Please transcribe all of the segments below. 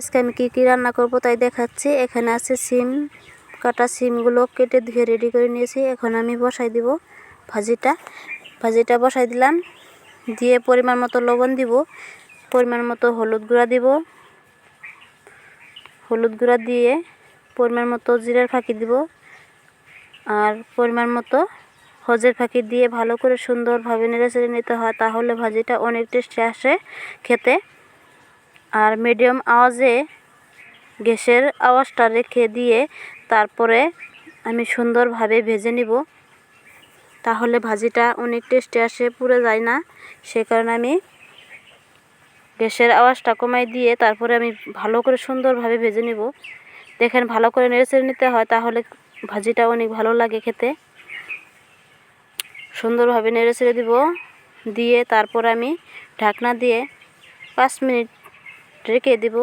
আজকে আমি কী কী রান্না করব তাই দেখাচ্ছি। এখানে আছে সিম, কাটা সিমগুলো কেটে ধুয়ে রেডি করে নিয়েছি। এখন আমি বসাই দিব ভাজিটা। ভাজিটা বসাই দিলাম। দিয়ে পরিমাণ মতো লবণ দিব। পরিমাণ মতো হলুদ গুঁড়া দিব। হলুদ গুঁড়া দিয়ে পরিমাণ মতো জিরার ফাঁকি দিব। আর পরিমাণ মতো হজের ফাঁকি দিয়ে ভালো করে সুন্দরভাবে নেড়ে চেড়ে নিতে হয়, তাহলে ভাজিটা অনেক টেস্টে আসে খেতে। আর মিডিয়াম আওয়াজে গ্যাসের আওয়াজটা রেখে দিয়ে তারপরে আমি সুন্দরভাবে ভেজে নিব। তাহলে ভাজিটা অনেক টেস্টি আসে, পুড়ে যায় না। সে কারণে আমি গ্যাসের আওয়াজটা কমাই দিয়ে তারপরে আমি ভালো করে সুন্দরভাবে ভেজে নিব। দেখেন ভালো করে নেড়ে নিতে হয়, তাহলে ভাজিটা অনেক ভালো লাগে খেতে। সুন্দরভাবে নেড়ে ছেড়ে দিব। দিয়ে তারপর আমি ঢাকনা দিয়ে পাঁচ মিনিট রেখে দিব।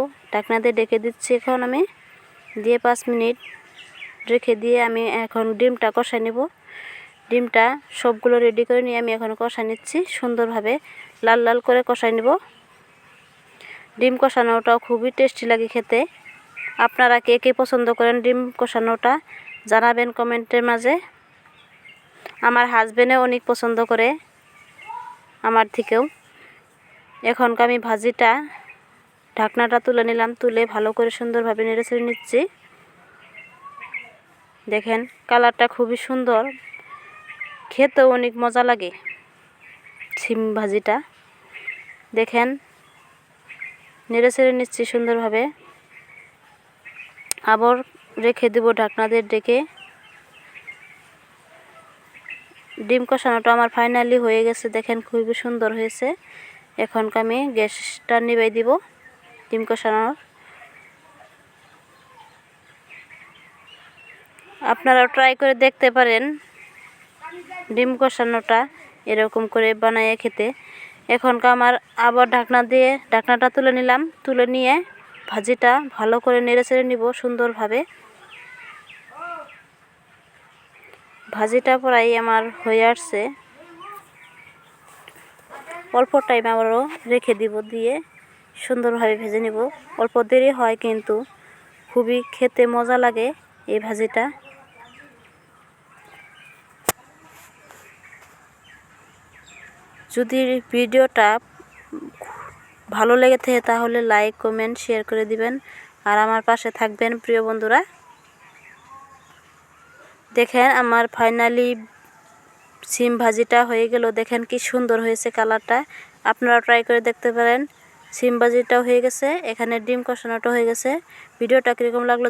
দিয়ে ডেকে দিচ্ছি এখন আমি। দিয়ে পাঁচ মিনিট রেখে দিয়ে আমি এখন ডিমটা কষাই নেব। ডিমটা সবগুলো রেডি করে নিয়ে আমি এখন কষাই নিচ্ছি। সুন্দরভাবে লাল লাল করে কষাই নেব। ডিম কষানোটাও খুবই টেস্টি লাগে খেতে। আপনারা কে কে পছন্দ করেন ডিম কষানোটা, জানাবেন কমেন্টের মাঝে। আমার হাজবেন্ডে অনেক পছন্দ করে, আমার থেকেও। এখনকার আমি ভাজিটা ঢাকনাটা তুলে নিলাম, তুলে ভালো করে সুন্দরভাবে নেড়ে ছেড়ে নিচ্ছি। দেখেন, কালারটা খুবই সুন্দর। খেতেও অনেক মজা লাগে সিম ভাজিটা। দেখেন নেড়ে ছেড়ে নিচ্ছি সুন্দরভাবে। আবার রেখে দেবো ঢাকনাদের ডেকে। ডিম কষানোটা আমার ফাইনালি হয়ে গেছে, দেখেন খুবই সুন্দর হয়েছে। এখন আমি গ্যাসটা নিবাই দিব। ডিম কষানোর। আপনারা ট্রাই করে দেখতে পারেন ডিম কষানোটা এরকম করে বানাইয়ে খেতে। এখন আমার আবার ঢাকনা দিয়ে ঢাকনাটা তুলে নিলাম। তুলে নিয়ে ভাজিটা ভালো করে নেড়ে চেড়ে নিব সুন্দরভাবে। ভাজিটা প্রায় আমার হয়ে আসছে। অল্প টাইম আবারও রেখে দিব দিয়ে। সুন্দরভাবে ভেজে নিব। অল্প দেরি হয় কিন্তু খুবই খেতে মজা লাগে এই ভাজিটা। যদি ভিডিওটা ভালো লেগে থাকে তাহলে লাইক, কমেন্ট, শেয়ার করে দিবেন। আর আমার পাশে থাকবেন প্রিয় বন্ধুরা। দেখেন আমার ফাইনালি সিম ভাজিটা হয়ে গেল। দেখেন কি সুন্দর হয়েছে কালারটা। আপনারা ট্রাই করে দেখতে পারেন। সিম ভাজিটাও হয়ে গেছে এখানে ডিম কষানোটা হয়ে গেছে। ভিডিওটা কীরকম লাগল